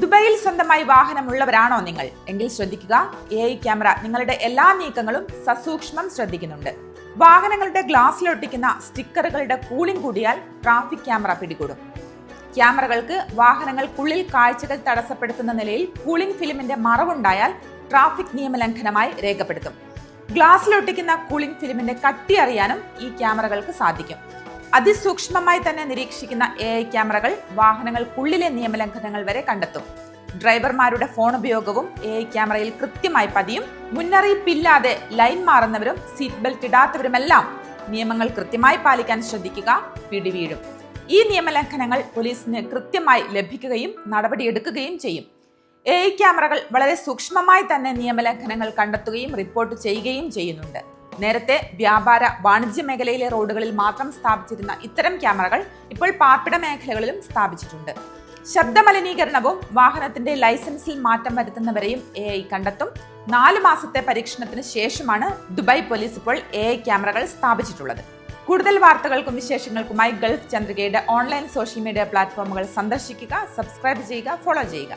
ദുബായിൽ സ്വന്തമായി വാഹനമുള്ളവരാണോ നിങ്ങൾ? എങ്കിൽ ശ്രദ്ധിക്കുക എ ഐ ക്യാമറ നിങ്ങളുടെ എല്ലാ നീക്കങ്ങളും സസൂക്ഷ്മം ശ്രദ്ധിക്കുന്നുണ്ട്. വാഹനങ്ങളുടെ ഗ്ലാസ്സിലൊട്ടിക്കുന്ന സ്റ്റിക്കറുകളുടെ കൂളിംഗ് കൂടിയാൽ ട്രാഫിക് ക്യാമറ പിടികൂടും. ക്യാമറകൾക്ക് വാഹനങ്ങൾക്കുള്ളിൽ കാഴ്ചകൾ തടസ്സപ്പെടുത്തുന്ന നിലയിൽ കൂളിംഗ് ഫിലിമിന്റെ മറവുണ്ടായാൽ ട്രാഫിക് നിയമലംഘനമായി രേഖപ്പെടുത്തും. ഗ്ലാസ്സിലൊട്ടിക്കുന്ന കൂളിംഗ് ഫിലിമിന്റെ കട്ടി അറിയാനും ഈ ക്യാമറകൾക്ക് സാധിക്കും. അതിസൂക്ഷ്മമായി തന്നെ നിരീക്ഷിക്കുന്ന എ ഐ ക്യാമറകൾ വാഹനങ്ങൾക്കുള്ളിലെ നിയമലംഘനങ്ങൾ വരെ കണ്ടെത്തും. ഡ്രൈവർമാരുടെ ഫോൺ ഉപയോഗവും എ ഐ ക്യാമറയിൽ കൃത്യമായി പതിയും. മുന്നറിയിപ്പില്ലാതെ ലൈൻ മാറുന്നവരും സീറ്റ് ബെൽറ്റ് ഇടാത്തവരുമെല്ലാം നിയമങ്ങൾ കൃത്യമായി പാലിക്കാൻ ശ്രദ്ധിക്കുക പിടിവീഴും. ഈ നിയമലംഘനങ്ങൾ പോലീസിന് കൃത്യമായി ലഭിക്കുകയും നടപടിയെടുക്കുകയും ചെയ്യും. എ ഐ ക്യാമറകൾ വളരെ സൂക്ഷ്മമായി തന്നെ നിയമലംഘനങ്ങൾ കണ്ടെത്തുകയും റിപ്പോർട്ട് ചെയ്യുകയും ചെയ്യുന്നുണ്ട്. നേരത്തെ വ്യാപാര വാണിജ്യ മേഖലയിലെ റോഡുകളിൽ മാത്രം സ്ഥാപിച്ചിരുന്ന ഇത്തരം ക്യാമറകൾ ഇപ്പോൾ പാർപ്പിട മേഖലകളിലും സ്ഥാപിച്ചിട്ടുണ്ട്. ശബ്ദമലിനീകരണവും വാഹനത്തിന്റെ ലൈസൻസിൽ മാറ്റം വരുത്തുന്നവരെയും എ ഐ കണ്ടെത്തും. നാല് മാസത്തെ പരീക്ഷണത്തിന് ശേഷമാണ് ദുബായ് പോലീസ് ഇപ്പോൾ എ ഐ ക്യാമറകൾ സ്ഥാപിച്ചിട്ടുള്ളത്. കൂടുതൽ വാർത്തകൾക്കും വിശേഷങ്ങൾക്കുമായി ഗൾഫ് ചന്ദ്രികയുടെ ഓൺലൈൻ സോഷ്യൽ മീഡിയ പ്ലാറ്റ്ഫോമുകൾ സന്ദർശിക്കുക സബ്സ്ക്രൈബ് ചെയ്യുക ഫോളോ ചെയ്യുക.